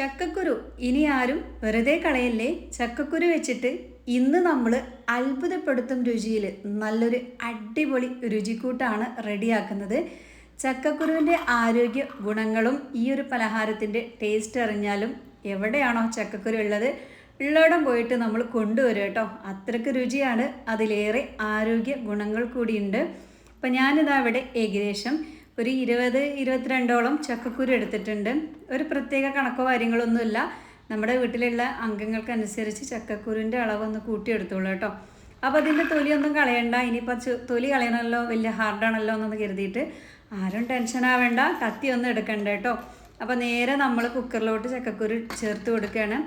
ചക്കക്കുരു. ഇനി ആരും വെറുതെ കളയല്ലേ? ചക്കക്കുരു വെച്ചിട്ട് ഇന്ന് നമ്മൾ അത്ഭുതപ്പെടുത്തും രുചിയിൽ നല്ലൊരു അടിപൊളി രുചിക്കൂട്ടാണ് റെഡിയാക്കുന്നത്. ചക്കക്കുരുവിന്റെ ആരോഗ്യ ഗുണങ്ങളും ഈ ഒരു പലഹാരത്തിന്റെ ടേസ്റ്റ് അറിഞ്ഞാലും എവിടെയാണോ ചക്കക്കുരു ഉള്ളത്? ഉള്ളിടം പോയിട്ട് നമ്മൾ കൊണ്ടുവരും കേട്ടോ. അത്രയ്ക്ക് രുചിയാണ്. അതിലേറെ ആരോഗ്യ ഗുണങ്ങൾ കൂടിയുണ്ട്. അപ്പം ഞാനിതാ ഇവിടെ ഏകദേശം ഒരു ഇരുപത് ഇരുപത്തിരണ്ടോളം ചക്കക്കുരു എടുത്തിട്ടുണ്ട്. ഒരു പ്രത്യേക കണക്കോ കാര്യങ്ങളൊന്നുമില്ല. നമ്മുടെ വീട്ടിലുള്ള അംഗങ്ങൾക്കനുസരിച്ച് ചക്കക്കുരുവിന്റെ അളവൊന്ന് കൂട്ടിയെടുത്തോളൂ കേട്ടോ. അപ്പോൾ അതിന്റെ തൊലിയൊന്നും കളയണ്ട. ഇനിയിപ്പോൾ തൊലി കളയണമല്ലോ വലിയ ഹാർഡാണല്ലോ എന്നൊന്ന് കരുതിയിട്ട് ആരും ടെൻഷൻ ആവേണ്ട. കത്തി ഒന്നും എടുക്കണ്ട കേട്ടോ. അപ്പോൾ നേരെ നമ്മൾ കുക്കറിലോട്ട് ചക്കക്കുരു ചേർത്ത് കൊടുക്കുകയാണ്.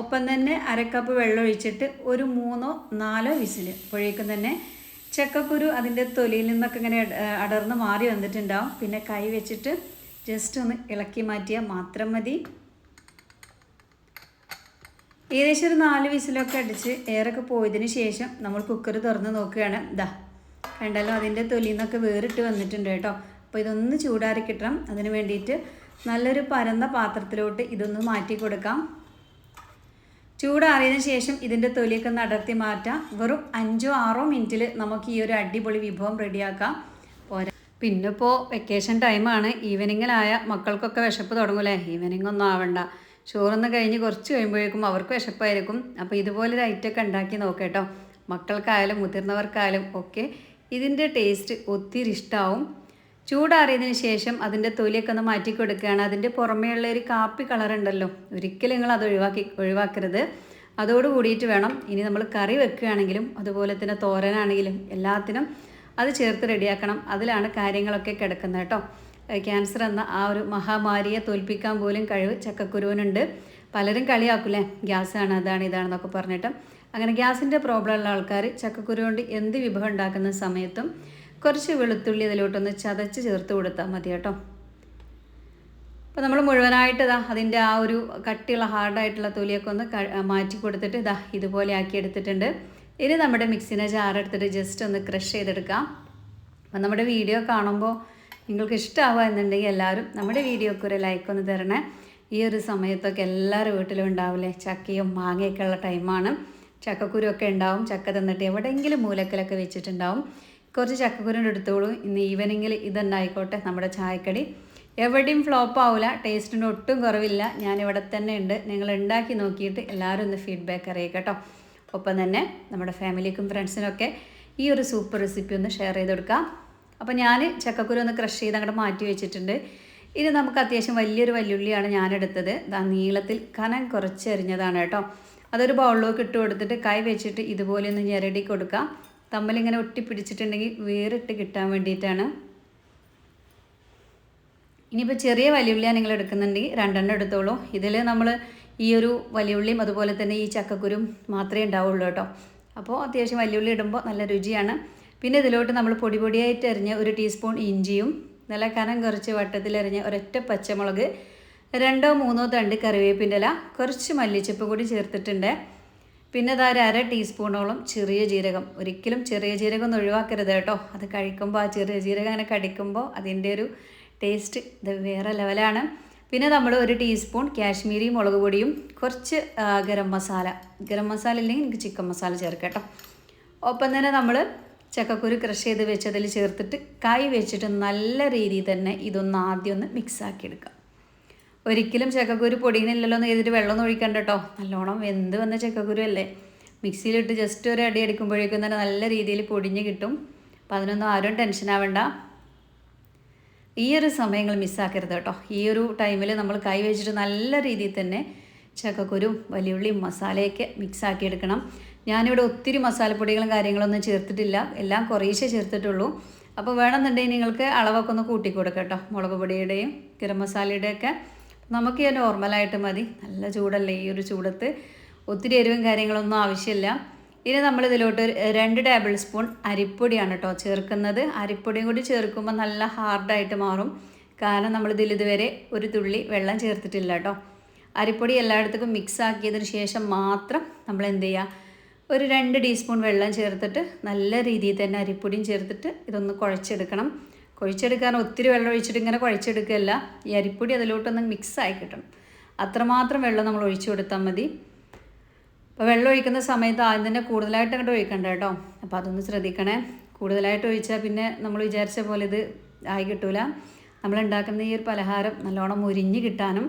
ഒപ്പം തന്നെ അരക്കപ്പ് വെള്ളം ഒഴിച്ചിട്ട് ഒരു മൂന്നോ നാലോ വിസിൽ അപ്പോഴേക്കും തന്നെ ചക്കക്കുരു അതിന്റെ തൊലിയിൽ നിന്നൊക്കെ ഇങ്ങനെ അടർന്ന് മാറി വന്നിട്ടുണ്ടാവും. പിന്നെ കൈ വെച്ചിട്ട് ജസ്റ്റ് ഒന്ന് ഇളക്കി മാറ്റിയാൽ മാത്രം മതി. ഏകദേശം ഒരു നാല് വിസിലൊക്കെ അടിച്ച് എയറൊക്കെ പോയതിന് ശേഷം നമ്മൾ കുക്കർ തുറന്ന് നോക്കുകയാണ്. ദാ കണ്ടല്ലോ അതിന്റെ തൊലിയിൽ നിന്നൊക്കെ വേറിട്ട് വന്നിട്ടുണ്ട് കേട്ടോ. അപ്പോൾ ഇതൊന്ന് ചൂടാറി കിട്ടണം അതിന് വേണ്ടിയിട്ട് നല്ലൊരു പരന്ന പാത്രത്തിലോട്ട് ഇതൊന്ന് മാറ്റി കൊടുക്കാം. ചൂടാറിയതിന് ശേഷം ഇതിന്റെ തൊലിയൊക്കെ ഒന്ന് അടർത്തി മാറ്റാം. വെറും അഞ്ചോ ആറോ മിനിറ്റിൽ നമുക്ക് ഈ ഒരു അടിപൊളി വിഭവം റെഡിയാക്കാം. പോരാ. പിന്നെ ഇപ്പോൾ വെക്കേഷൻ ടൈമാണ് ഈവനിങ്ങിലായ മക്കൾക്കൊക്കെ വിശപ്പ് തുടങ്ങൂലേ? ഈവനിങ് ഒന്നും ആവണ്ട. ചോറൊന്ന് കഴിഞ്ഞ് കുറച്ച് കഴിയുമ്പോഴേക്കും അവർക്ക് വിശപ്പായിരിക്കും. അപ്പോൾ ഇതുപോലെ ഒരു ഐറ്റമൊക്കെ ഉണ്ടാക്കി നോക്കേട്ടോ മക്കൾക്കായാലും മുതിർന്നവർക്കായാലും ഒക്കെ ഇതിന്റെ ടേസ്റ്റ് ഒത്തിരി ഇഷ്ടമാവും ചൂടാറിയതിന് ശേഷം അതിന്റെ തൊലിയൊക്കെ ഒന്ന് മാറ്റി കൊടുക്കുകയാണ്. അതിന്റെ പുറമേയുള്ള ഒരു കാപ്പി കളർ ഉണ്ടല്ലോ. ഒരിക്കലും നിങ്ങൾ അത് ഒഴിവാക്കി ഒഴിവാക്കരുത്. അതോട് കൂടിയിട്ട് വേണം. ഇനി നമ്മൾ കറി വെക്കുകയാണെങ്കിലും അതുപോലെ തന്നെ തോരനാണെങ്കിലും എല്ലാത്തിനും അത് ചേർത്ത് റെഡിയാക്കണം. അതിലാണ് കാര്യങ്ങളൊക്കെ കിടക്കുന്നത് കേട്ടോ. ക്യാൻസർ എന്ന ആ ഒരു മഹാമാരിയെ തോൽപ്പിക്കാൻ പോലും കഴിവ് ചക്കക്കുരുവിനുണ്ട്. പലരും കളിയാക്കൂലേ? ഗ്യാസാണ് അതാണ് ഇതാണെന്നൊക്കെ പറഞ്ഞിട്ട്. അങ്ങനെ ഗ്യാസിന്റെ പ്രോബ്ലം ഉള്ള ആൾക്കാർ ചക്കക്കുരു കൊണ്ട് എന്ത് വിഭവം ഉണ്ടാക്കുന്ന സമയത്തും കുറച്ച് വെളുത്തുള്ളി അതിലോട്ടൊന്ന് ചതച്ച് ചേർത്ത് കൊടുത്താൽ മതി കേട്ടോ. അപ്പോൾ നമ്മൾ മുഴുവനായിട്ട് ഇതാ അതിന്റെ ആ ഒരു കട്ടിയുള്ള ഹാർഡായിട്ടുള്ള തൊലിയൊക്കെ ഒന്ന് മാറ്റി കൊടുത്തിട്ട് ഇതാ ഇതുപോലെ ആക്കി എടുത്തിട്ടുണ്ട്. ഇനി നമ്മുടെ മിക്സിനെ ജാറെടുത്തിട്ട് ജസ്റ്റ് ഒന്ന് ക്രഷ് ചെയ്തെടുക്കാം. അപ്പം നമ്മുടെ വീഡിയോ കാണുമ്പോൾ നിങ്ങൾക്ക് ഇഷ്ടമാവുക എന്നുണ്ടെങ്കിൽ എല്ലാവരും നമ്മുടെ വീഡിയോക്ക് ഒരു ലൈക്ക് ഒന്ന് തരണേ. ഈ ഒരു സമയത്തൊക്കെ എല്ലാവരും വീട്ടിലും ഉണ്ടാവില്ലേ? ചക്കയും മാങ്ങയൊക്കെ ഉള്ള ടൈമാണ് ചക്കക്കുരുവൊക്കെ ഉണ്ടാവും. ചക്ക തന്നിട്ട് എവിടെയെങ്കിലും മൂലക്കലൊക്കെ വെച്ചിട്ടുണ്ടാവും. കുറച്ച് ചക്കക്കുരുണ്ട് എടുത്തോളൂ. ഇന്ന് ഈവനിങ്ങിൽ ഇതുണ്ടായിക്കോട്ടെ നമ്മുടെ ചായക്കടി. എവിടെയും ഫ്ലോപ്പ് ആവില്ല ടേസ്റ്റിന് ഒട്ടും കുറവില്ല. ഞാൻ ഇവിടെ തന്നെ ഉണ്ട്. നിങ്ങൾ ഉണ്ടാക്കി നോക്കിയിട്ട് എല്ലാവരും ഒന്ന് ഫീഡ്ബാക്ക് അറിയിക്കുക കേട്ടോ ഒപ്പം തന്നെ നമ്മുടെ ഫാമിലിക്കും ഫ്രണ്ട്സിനൊക്കെ ഈ ഒരു സൂപ്പർ റെസിപ്പി ഒന്ന് ഷെയർ ചെയ്ത് കൊടുക്കാം. അപ്പോൾ ഞാൻ ചക്കക്കുരു ഒന്ന് ക്രഷ് ചെയ്ത് അങ്ങോട്ട് മാറ്റി വെച്ചിട്ടുണ്ട്. ഇനി നമുക്ക് അത്യാവശ്യം വലിയൊരു വല്യുള്ളിയാണ് ഞാനെടുത്തത്. ദാ നീളത്തിൽ കനം കുറച്ച് എറിഞ്ഞതാണ് കേട്ടോ. അതൊരു ബൗളിലേക്ക് ഇട്ട് കൊടുത്തിട്ട് കൈ വെച്ചിട്ട് ഇതുപോലെ ഒന്ന് ഞെരടി കൊടുക്കാം. തമ്മിലിങ്ങനെ ഒട്ടിപ്പിടിച്ചിട്ടുണ്ടെങ്കിൽ വേറിട്ട് കിട്ടാൻ വേണ്ടിയിട്ടാണ്. ഇനിയിപ്പോൾ ചെറിയ വലിയുള്ളിയാണ് നിങ്ങൾ എടുക്കുന്നുണ്ടെങ്കിൽ രണ്ടെണ്ണം എടുത്തോളൂ. ഇതിൽ നമ്മൾ ഈ ഒരു വലിയുള്ളിയും അതുപോലെ തന്നെ ഈ ചക്കക്കുരും മാത്രമേ ഉണ്ടാവുള്ളൂ കേട്ടോ. അപ്പോൾ അത്യാവശ്യം വലിയുള്ളി ഇടുമ്പോൾ നല്ല രുചിയാണ്. പിന്നെ ഇതിലോട്ട് നമ്മൾ പൊടി പൊടിയായിട്ട് എറിഞ്ഞ ഒരു ടീസ്പൂൺ ഇഞ്ചിയും നല്ല കനം കുറച്ച് വട്ടത്തിലെറിഞ്ഞ ഒരൊറ്റ പച്ചമുളക് രണ്ടോ മൂന്നോ തണ്ട് കറിവേപ്പിന്റെ ഇല കുറച്ച് മല്ലിച്ചപ്പ് കൂടി ചേർത്തിട്ടുണ്ട്. പിന്നെ അതാ ഒരു അര ടീസ്പൂണോളം ചെറിയ ജീരകം. ഒരിക്കലും ചെറിയ ജീരകം ഒന്നും ഒഴിവാക്കരുത് കേട്ടോ. അത് കഴിക്കുമ്പോൾ ആ ചെറിയ ജീരകം അങ്ങനെ കടിക്കുമ്പോൾ അതിന്റെ ഒരു ടേസ്റ്റ് ഇത് വേറെ ലെവലാണ് പിന്നെ നമ്മൾ ഒരു ടീസ്പൂൺ കാശ്മീരി മുളക് പൊടിയും കുറച്ച് ഗരം മസാല. ഗരം മസാല ഇല്ലെങ്കിൽ എനിക്ക് ചിക്കൻ മസാല ചേർക്കാം കേട്ടോ. ഒപ്പം തന്നെ നമ്മൾ ചക്കക്കുരു ക്രഷ് ചെയ്ത് വെച്ചതിൽ ചേർത്തിട്ട് കായ് വെച്ചിട്ട് നല്ല രീതിയിൽ തന്നെ ഇതൊന്ന് ആദ്യം ഒന്ന് മിക്സ് ആക്കി എടുക്കാം. ഒരിക്കലും ചക്കക്കുരു പൊടിയുന്നില്ലല്ലോ എന്ന് ചെയ്തിട്ട് വെള്ളം ഒഴിക്കണ്ട കേട്ടോ നല്ലോണം വെന്ത് വന്ന ചക്കക്കുരു അല്ലേ മിക്സിയിലിട്ട് ജസ്റ്റ് ഒരു അടി അടിക്കുമ്പോഴേക്കും തന്നെ നല്ല രീതിയിൽ പൊടിഞ്ഞ് കിട്ടും. അപ്പോൾ അതിനൊന്നും ആരും ടെൻഷൻ ആവണ്ട. ഈ ഒരു സമയങ്ങൾ മിസ്സാക്കരുത് കേട്ടോ ഈ ഒരു ടൈമിൽ നമ്മൾ കൈ വെച്ചിട്ട് നല്ല രീതിയിൽ തന്നെ ചക്കക്കുരും വലിയുള്ളിയും മസാലയൊക്കെ മിക്സ് ആക്കി എടുക്കണം ഞാനിവിടെ ഒത്തിരി മസാലപ്പൊടികളും കാര്യങ്ങളൊന്നും ചേർത്തിട്ടില്ല. എല്ലാം കുറേശ്ശേ ചേർത്തിട്ടുള്ളൂ. അപ്പോൾ വേണമെന്നുണ്ടെങ്കിൽ നിങ്ങൾക്ക് അളവൊക്കെ ഒന്ന് കൂട്ടിക്കൊടുക്കാം കേട്ടോ മുളക് പൊടിയുടെയും ഗരം മസാലയുടെയൊക്കെ. നമുക്ക് ഈ നോർമലായിട്ട് മതി. നല്ല ചൂടല്ലേ ഈ ഒരു ചൂടത്ത്. ഒത്തിരി എരിവും കാര്യങ്ങളൊന്നും ആവശ്യമില്ല. ഇനി നമ്മൾ ഇതിലോട്ട് രണ്ട് ടേബിൾ സ്പൂൺ അരിപ്പൊടിയാണ് കേട്ടോ ചേർക്കുന്നത്. അരിപ്പൊടിയും കൂടി ചേർക്കുമ്പോൾ നല്ല ഹാർഡായിട്ട് മാറും. കാരണം നമ്മളിതിൽ ഇതുവരെ ഒരു തുള്ളി വെള്ളം ചേർത്തിട്ടില്ല കേട്ടോ അരിപ്പൊടി എല്ലായിടത്തും മിക്സ് ആക്കിയതിന് ശേഷം മാത്രം നമ്മൾ എന്ത് ചെയ്യുക ഒരു രണ്ട് ടീസ്പൂൺ വെള്ളം ചേർത്തിട്ട് നല്ല രീതിയിൽ തന്നെ അരിപ്പൊടിയും ചേർത്തിട്ട് ഇതൊന്ന് കുഴച്ചെടുക്കണം. കുഴച്ചെടുക്കാൻ ഒത്തിരി വെള്ളം ഒഴിച്ചിട്ട് ഇങ്ങനെ കുഴച്ചെടുക്കുകയല്ല ഈ അരിപ്പൊടി അതിലോട്ടൊന്ന് മിക്സ് ആയി കിട്ടണം. അത്രമാത്രം വെള്ളം നമ്മൾ ഒഴിച്ചു കൊടുത്താൽ മതി. അപ്പോൾ വെള്ളം ഒഴിക്കുന്ന സമയത്ത് ആദ്യം തന്നെ കൂടുതലായിട്ട് അങ്ങോട്ട് ഒഴിക്കണ്ട കേട്ടോ. അപ്പോൾ അതൊന്ന് ശ്രദ്ധിക്കണേ. കൂടുതലായിട്ട് ഒഴിച്ചാൽ പിന്നെ നമ്മൾ വിചാരിച്ച പോലെ ഇത് ആയി കിട്ടൂല. നമ്മൾ ഉണ്ടാക്കുന്ന ഈ ഒരു പലഹാരം നല്ലോണം മുരിഞ്ഞ് കിട്ടാനും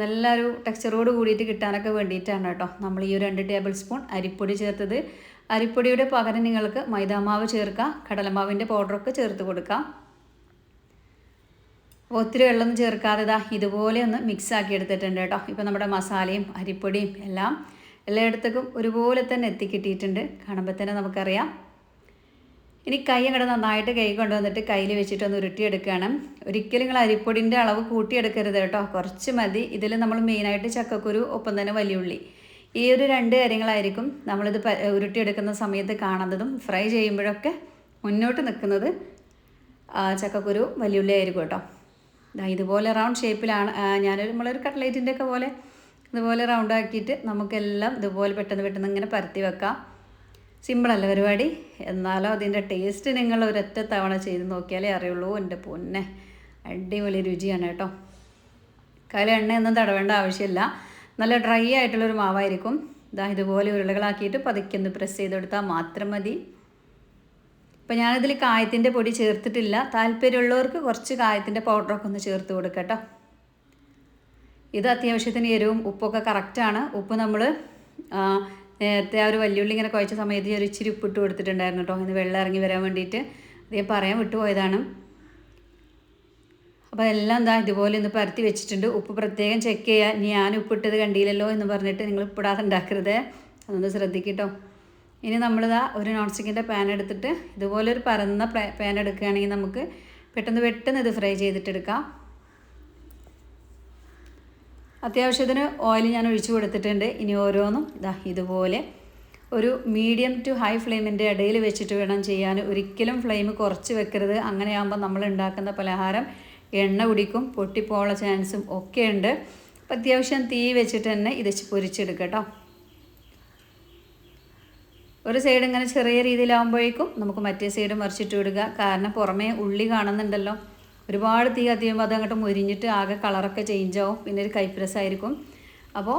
നല്ലൊരു ടെക്സ്ചറോട് കൂടിയിട്ട് കിട്ടാനൊക്കെ വേണ്ടിയിട്ടാണ് കേട്ടോ. നമ്മൾ ഈ ഒരു രണ്ട് ടേബിൾ സ്പൂൺ അരിപ്പൊടി ചേർത്തത്. അരിപ്പൊടിയുടെ പകരം നിങ്ങൾക്ക് മൈദാമാവ് ചേർക്കാം കടലമാവിന്റെ പൗഡറൊക്കെ ചേർത്ത് കൊടുക്കാം. അപ്പോൾ ഒത്തിരി വെള്ളം ചേർക്കാതെ ഇതാ ഇതുപോലെ ഒന്ന് മിക്സ് ആക്കി എടുത്തിട്ടുണ്ട് കേട്ടോ. ഇപ്പോൾ നമ്മുടെ മസാലയും അരിപ്പൊടിയും എല്ലാം എല്ലായിടത്തേക്കും ഒരുപോലെ തന്നെ എത്തിക്കിട്ടിയിട്ടുണ്ട് കാണുമ്പോൾ തന്നെ നമുക്കറിയാം. ഇനി കൈ അങ്ങോട്ട് നന്നായിട്ട് കൈ കൊണ്ടുവന്നിട്ട് കയ്യിൽ വെച്ചിട്ട് ഒന്ന് ഉരുട്ടിയെടുക്കുകയാണ്. ഒരിക്കലും നിങ്ങൾ അരിപ്പൊടിന്റെ അളവ് കൂട്ടിയെടുക്കരുത് കേട്ടോ. കുറച്ച് മതി. ഇതിൽ നമ്മൾ മെയിനായിട്ട് ചക്കക്കുരു ഒപ്പം തന്നെ വലിയുള്ളി. ഈ ഒരു രണ്ട് കാര്യങ്ങളായിരിക്കും നമ്മളിത് ഉരുട്ടിയെടുക്കുന്ന സമയത്ത് കാണുന്നതും ഫ്രൈ ചെയ്യുമ്പോഴൊക്കെ മുന്നോട്ട് നിൽക്കുന്നത് ചക്കക്കുരു വലിയുള്ളി ആയിരിക്കും കേട്ടോ. ഇതുപോലെ റൗണ്ട് ഷേപ്പിലാണ് ഞാനൊരു നമ്മളൊരു കട്ട്ലേറ്റിന്റെ ഒക്കെ പോലെ ഇതുപോലെ റൗണ്ട് ആക്കിയിട്ട് നമുക്കെല്ലാം ഇതുപോലെ പെട്ടെന്ന് പെട്ടെന്ന് ഇങ്ങനെ പരത്തി വെക്കാം. സിമ്പിളല്ല പരിപാടി. എന്നാലും അതിന്റെ ടേസ്റ്റ് നിങ്ങൾ ഒരൊറ്റ തവണ ചെയ്ത് നോക്കിയാലേ അറിയുള്ളൂ. എന്റെ പൊന്നെ അടിപൊളി രുചിയാണ് കേട്ടോ. കാലം എണ്ണയൊന്നും തടവേണ്ട ആവശ്യമില്ല. നല്ല ഡ്രൈ ആയിട്ടുള്ളൊരു മാവായിരിക്കും. ഇതാ ഇതുപോലെ ഉരുളകളാക്കിയിട്ട് പതുക്കൊന്ന് പ്രസ് ചെയ്തെടുത്താൽ മാത്രം മതി. ഇപ്പം ഞാനിതിൽ കായത്തിന്റെ പൊടി ചേർത്തിട്ടില്ല. താല്പര്യമുള്ളവർക്ക് കുറച്ച് കായത്തിന്റെ പൗഡറൊക്കെ ഒന്ന് ചേർത്ത് കൊടുക്കട്ടോ ഇത് അത്യാവശ്യത്തിന് എരിവും ഉപ്പൊക്കെ കറക്റ്റാണ് ഉപ്പ് നമ്മൾ നേരത്തെ ആ ഒരു വല്യുള്ളി ഇങ്ങനെ കുഴച്ച സമയത്ത് ഞാൻ ഇച്ചിരി ഉപ്പിട്ട് കൊടുത്തിട്ടുണ്ടായിരുന്നു കേട്ടോ ഇന്ന് വെള്ളം ഇറങ്ങി വരാൻ വേണ്ടിയിട്ട് അതേ പറയാൻ വിട്ടുപോയതാണ് അപ്പോൾ എല്ലാം എന്താ ഇതുപോലെ ഒന്ന് പരത്തി വെച്ചിട്ടുണ്ട്. ഉപ്പ് പ്രത്യേകം ചെക്ക് ചെയ്യാൻ ഞാൻ ഉപ്പിട്ടത് കണ്ടില്ലല്ലോ എന്ന് പറഞ്ഞിട്ട് നിങ്ങൾ ഉപ്പിടാതെ ഉണ്ടാക്കരുത്. അതൊന്ന് ശ്രദ്ധിക്കട്ടോ ഇനി നമ്മളിതാ ഒരു നോൺ സ്റ്റിക്കിന്റെ പാൻ എടുത്തിട്ട് ഇതുപോലെ ഒരു പരന്ന പാൻ എടുക്കുകയാണെങ്കിൽ നമുക്ക് പെട്ടെന്ന് പെട്ടെന്ന് ഇത് ഫ്രൈ ചെയ്തിട്ടെടുക്കാം അത്യാവശ്യത്തിന് ഓയിൽ ഞാൻ ഒഴിച്ചു കൊടുത്തിട്ടുണ്ട്. ഇനി ഓരോന്നും ഇതാ ഇതുപോലെ ഒരു മീഡിയം ടു ഹൈ ഫ്ലെയിമിന്റെ ഇടയിൽ വെച്ചിട്ട് വേണം ചെയ്യാൻ. ഒരിക്കലും ഫ്ലെയിം കുറച്ച് വെക്കരുത്. അങ്ങനെയാകുമ്പോൾ നമ്മൾ ഉണ്ടാക്കുന്ന പലഹാരം എണ്ണ കുടിക്കും പൊട്ടിപ്പോള ചാൻസും ഒക്കെ ഉണ്ട്. അപ്പം അത്യാവശ്യം തീ വെച്ചിട്ട് തന്നെ ഇത് പൊരിച്ചെടുക്കുക കേട്ടോ. ഒരു സൈഡ് ഇങ്ങനെ ചെറിയ രീതിയിലാകുമ്പോഴേക്കും നമുക്ക് മറ്റേ സൈഡ് മറിച്ചിട്ട് വിടുക. കാരണം പുറമേ ഉള്ളി കാണുന്നുണ്ടല്ലോ. ഒരുപാട് തീ കത്തിയുമ്പോൾ അത് അങ്ങോട്ട് മുരിഞ്ഞിട്ട് ആകെ കളറൊക്കെ ചേഞ്ച് ആവും. പിന്നെ ഒരു കൈപ്രസായിരിക്കും അപ്പോൾ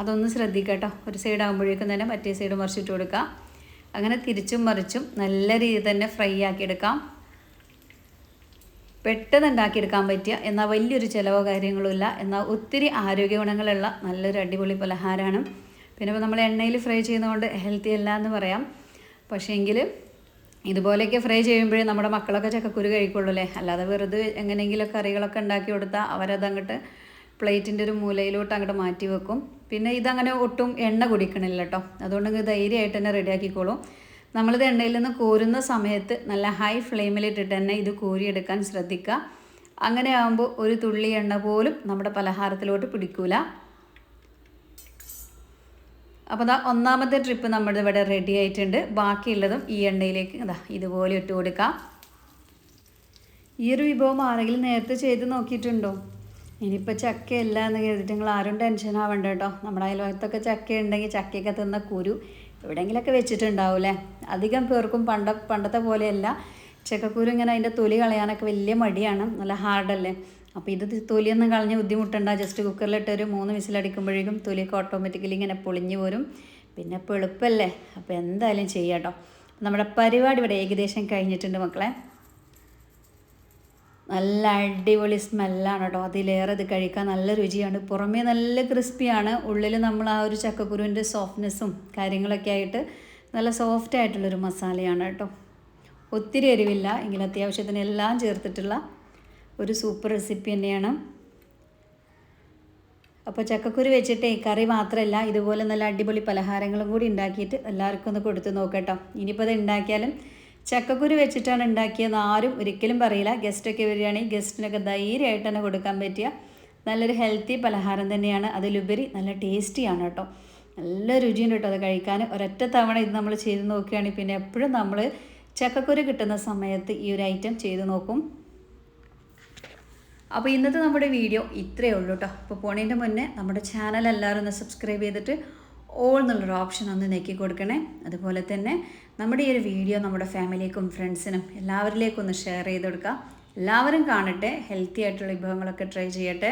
അതൊന്ന് ശ്രദ്ധിക്കട്ടോ ഒരു സൈഡ് ആകുമ്പോഴേക്കും തന്നെ മറ്റേ സൈഡ് മറിച്ചിട്ട് കൊടുക്കുക. അങ്ങനെ തിരിച്ചും മറിച്ചും നല്ല രീതിയിൽ തന്നെ ഫ്രൈ ആക്കിയെടുക്കാം പെട്ടെന്ന് ഉണ്ടാക്കിയെടുക്കാൻ പറ്റിയ എന്നാൽ വലിയൊരു ചിലവോ കാര്യങ്ങളുമില്ല എന്നാൽ ഒത്തിരി ആരോഗ്യ ഗുണങ്ങളുള്ള നല്ലൊരു അടിപൊളി പലഹാരമാണ്. പിന്നെ ഇപ്പോൾ നമ്മൾ എണ്ണയിൽ ഫ്രൈ ചെയ്യുന്നതുകൊണ്ട് ഹെൽത്തി അല്ല എന്ന് പറയാം. പക്ഷേ എങ്കിൽ ഇതുപോലെയൊക്കെ ഫ്രൈ ചെയ്യുമ്പോഴേ നമ്മുടെ മക്കളൊക്കെ ചക്കക്കുരു കഴിക്കുള്ളൂ അല്ലേ? അല്ലാതെ വെറുതെ എങ്ങനെയെങ്കിലും കറികളൊക്കെ ഉണ്ടാക്കി കൊടുത്താൽ അവരത് അങ്ങോട്ട് പ്ലേറ്റിന്റെ ഒരു മൂലയിലോട്ട് അങ്ങോട്ട് മാറ്റി വെക്കും. പിന്നെ ഇതങ്ങനെ ഒട്ടും എണ്ണ കുടിക്കണില്ല കേട്ടോ. അതുകൊണ്ട് ധൈര്യമായിട്ട് തന്നെ റെഡിയാക്കിക്കോളും നമ്മളിത് എണ്ണയിൽ നിന്ന് കോരുന്ന സമയത്ത് നല്ല ഹൈ ഫ്ലെയിമിലിട്ടിട്ട് തന്നെ ഇത് കോരിയെടുക്കാൻ ശ്രദ്ധിക്കുക. അങ്ങനെ ആകുമ്പോൾ ഒരു തുള്ളി എണ്ണ പോലും നമ്മുടെ പലഹാരത്തിലോട്ട് പിടിക്കൂല. അപ്പോൾ അതാ ഒന്നാമത്തെ ട്രിപ്പ് നമ്മുടെ ഇവിടെ റെഡി ആയിട്ടുണ്ട്. ബാക്കിയുള്ളതും ഈ എണ്ണയിലേക്ക് അതാ ഇതുപോലെ ഇട്ട് കൊടുക്കാം. ഈ ഒരു വിഭവം ആരെങ്കിലും നേരത്തെ ചെയ്ത് നോക്കിയിട്ടുണ്ടോ? ഇനിയിപ്പോൾ ചക്കയല്ല എന്ന് കരുതിയിട്ട് നിങ്ങൾ ആരും ടെൻഷൻ ആവണ്ട കേട്ടോ. നമ്മുടെ അയൽവകത്തൊക്കെ ചക്ക ഉണ്ടെങ്കിൽ ചക്കയൊക്കെ തിന്ന കുരു എവിടെയെങ്കിലൊക്കെ വെച്ചിട്ടുണ്ടാവില്ലേ അധികം പേർക്കും പണ്ട പണ്ടത്തെ പോലെയല്ല. ചക്കക്കുരു ഇങ്ങനെ അതിന്റെ തൊലി കളയാനൊക്കെ വലിയ മടിയാണ്. നല്ല ഹാർഡല്ലേ അപ്പോൾ ഇത് തൊലിയൊന്നും കളഞ്ഞ് ബുദ്ധിമുട്ടുണ്ട. ജസ്റ്റ് കുക്കറിലിട്ട് ഒരു മൂന്ന് വിസിലടിക്കുമ്പോഴേക്കും തൊലിയൊക്കെ ഓട്ടോമാറ്റിക്കലി ഇങ്ങനെ പൊളിഞ്ഞു പോരും. പിന്നെ ഇപ്പോൾ എളുപ്പമല്ലേ അപ്പോൾ എന്തായാലും ചെയ്യാം കേട്ടോ നമ്മുടെ പരിപാടി ഇവിടെ ഏകദേശം കഴിഞ്ഞിട്ടുണ്ട് മക്കളെ. നല്ല അടിപൊളി സ്മെല്ലാണ് കേട്ടോ അതിലേറെ ഇത് കഴിക്കാൻ നല്ല രുചിയാണ്. പുറമേ നല്ല ക്രിസ്പിയാണ് ഉള്ളിൽ നമ്മൾ ആ ഒരു ചക്കക്കുരുവിന്റെ സോഫ്റ്റ്നെസ്സും കാര്യങ്ങളൊക്കെ ആയിട്ട് നല്ല സോഫ്റ്റ് ആയിട്ടുള്ളൊരു മസാലയാണ് കേട്ടോ ഒത്തിരി എരിവില്ല. എങ്കിലും അത്യാവശ്യത്തിന് എല്ലാം ചേർത്തിട്ടുള്ള ഒരു സൂപ്പർ റെസിപ്പി തന്നെയാണ്. അപ്പോൾ ചക്കക്കുരു വെച്ചിട്ട് കറി മാത്രമല്ല ഇതുപോലെ നല്ല അടിപൊളി പലഹാരങ്ങളും കൂടി ഉണ്ടാക്കിയിട്ട് എല്ലാവർക്കും ഒന്ന് കൊടുത്ത് നോക്കട്ടോ. ഇനിയിപ്പോൾ അത് ഉണ്ടാക്കിയാലും ചക്കക്കുരു വെച്ചിട്ടാണ് ഉണ്ടാക്കിയെന്ന് ആരും ഒരിക്കലും പറയില്ല. ഗസ്റ്റൊക്കെ വരികയാണെങ്കിൽ ഗസ്റ്റിനൊക്കെ ധൈര്യമായിട്ട് തന്നെ കൊടുക്കാൻ പറ്റിയ നല്ലൊരു ഹെൽത്തി പലഹാരം തന്നെയാണ്. അതിലുപരി നല്ല ടേസ്റ്റിയാണ് കേട്ടോ. നല്ല രുചിയുണ്ട് കേട്ടോ അത് കഴിക്കാൻ. ഒരൊറ്റ തവണ ഇത് നമ്മൾ ചെയ്ത് നോക്കുകയാണെങ്കിൽ പിന്നെ എപ്പോഴും നമ്മൾ ചക്കക്കുരു കിട്ടുന്ന സമയത്ത് ഈ ഒരു ഐറ്റം ചെയ്ത് നോക്കും. അപ്പോൾ ഇന്നത്തെ നമ്മുടെ വീഡിയോ ഇത്രയേ ഉള്ളൂ കേട്ടോ അപ്പോൾ പോണേന്റെ മുന്നേ നമ്മുടെ ചാനൽ എല്ലാവരും ഒന്ന് സബ്സ്ക്രൈബ് ചെയ്തിട്ട് ഓൾ എന്നുള്ളൊരു ഓപ്ഷൻ ഒന്ന് നെക്കി കൊടുക്കണേ. അതുപോലെ തന്നെ നമ്മുടെ ഈ ഒരു വീഡിയോ നമ്മുടെ ഫാമിലിക്കും ഫ്രണ്ട്സിനും എല്ലാവരിലേക്കും ഒന്ന് ഷെയർ ചെയ്ത് കൊടുക്കുക എല്ലാവരും കാണട്ടെ ഹെൽത്തി ആയിട്ടുള്ള വിഭവങ്ങളൊക്കെ ട്രൈ ചെയ്യട്ടെ.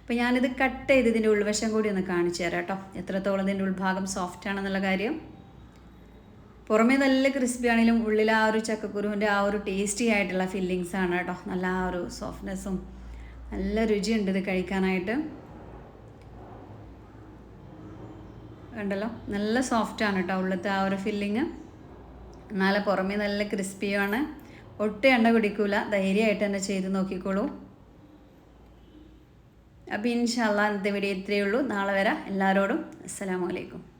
അപ്പോൾ ഞാനിത് കട്ട് ചെയ്ത് ഇതിന്റെ ഉൾവശം കൂടി ഒന്ന് കാണിച്ചു തരാം കേട്ടോ എത്രത്തോളം ഇതിന്റെ ഉൾഭാഗം സോഫ്റ്റ് ആണെന്നുള്ള കാര്യം. പുറമേ നല്ല ക്രിസ്പി ആണെങ്കിലും ഉള്ളിൽ ആ ഒരു ചക്കക്കുരുവിന്റെ ആ ഒരു ടേസ്റ്റി ആയിട്ടുള്ള ഫില്ലിങ്സ് ആണ് കേട്ടോ നല്ല ആ ഒരു സോഫ്റ്റ്നെസ്സും നല്ല രുചിയുണ്ട് ഇത് കഴിക്കാനായിട്ട്. കണ്ടല്ലോ? നല്ല സോഫ്റ്റ് ആണ് കേട്ടോ ഉള്ളത്തെ ആ ഒരു ഫില്ലിങ് എന്നാലെ പുറമേ നല്ല ക്രിസ്പിയുമാണ്. ഒട്ടും എണ്ണ കുടിക്കൂല. ധൈര്യമായിട്ട് തന്നെ ചെയ്ത് നോക്കിക്കോളൂ. അപ്പോൾ ഇൻഷാല്ല ഇന്നത്തെ വീഡിയോ ഇത്രയേ ഉള്ളൂ. നാളെ വരാം. എല്ലാവരോടും അസ്സാം അലൈക്കും.